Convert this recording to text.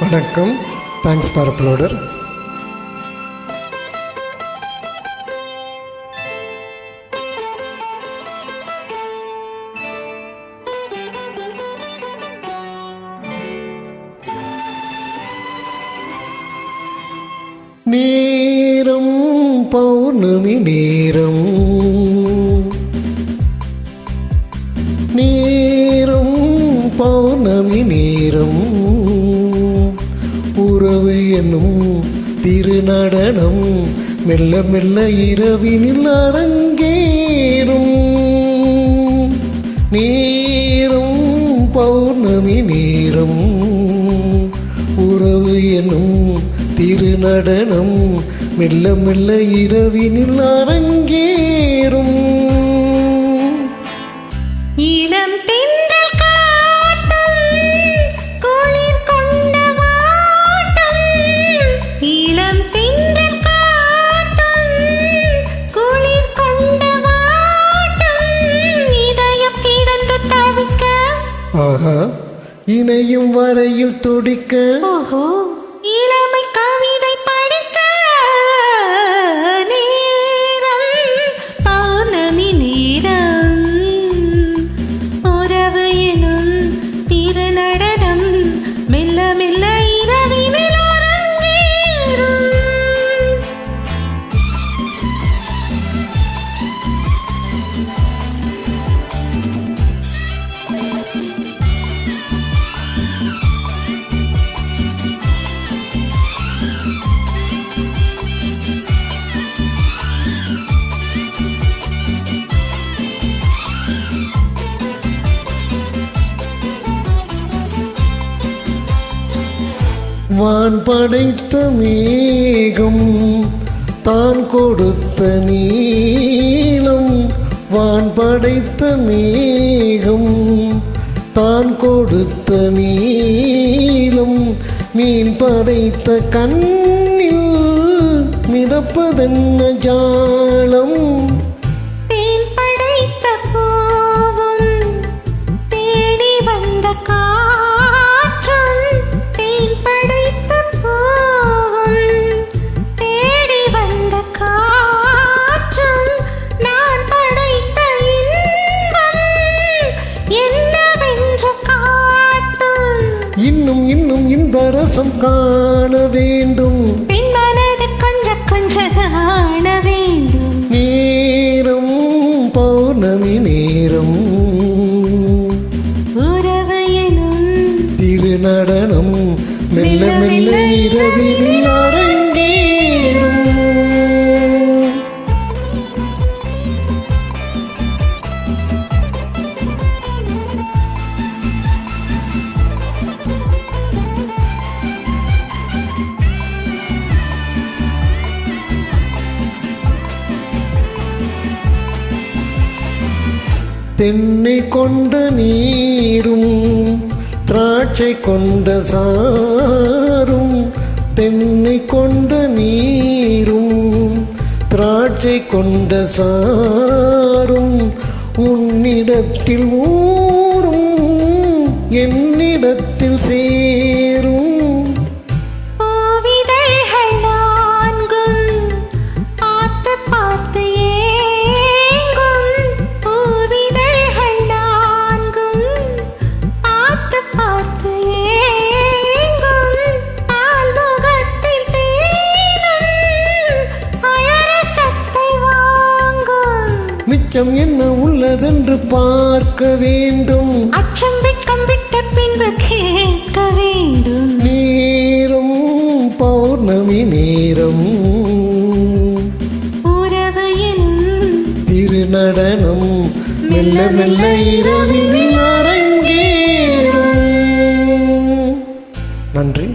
வணக்கம். Thanks for uploader நேரம் பௌர்ணமி நேரம். நேரம் பௌர்ணமி நேரம். என்னும் திருநடனம் மெல்ல மெல்ல இரவினில் அரங்கேறும். நேரம் பௌர்ணமி நேரம். உறவு என்னும் திருநடனம் மெல்ல மெல்ல இரவினில் அரங்கேறும். ஆஹா. இணையும் வரையில் துடிக்க. வான் படைத்த மேகம் தான் கொடுத்த நீளம். வான் படைத்த மேகம் தான் கொடுத்த நீளம். மீன் படைத்த கண்ணில் மிதப்பதென்ன ஜாலம்? ரசம் காண வேண்டும். பெண்மனது கொஞ்ச கொஞ்ச காண வேண்டும். நேரம் பௌர்ணமி நேரம். உறவு எனும் திருநடனம் மெல்ல மெல்ல இரவில். தென்னை கொண்ட நீரும் திராட்சை கொண்ட சாரும் தென்னை கொண்ட நீரும் திராட்சை கொண்ட சாரும் உன்னிடத்தில் ஊரும் என்னிடத்தில் சே அச்சம் என்ன உள்ளதென்று பார்க்க வேண்டும். அச்சம் வெட்கம் விட்ட பின்பு கேட்க வேண்டும். நேரம் பௌர்ணமி நேரம். உறவு திருநடனம் மெல்ல மெல்ல இரவில் அரங்கேறும். நன்றி.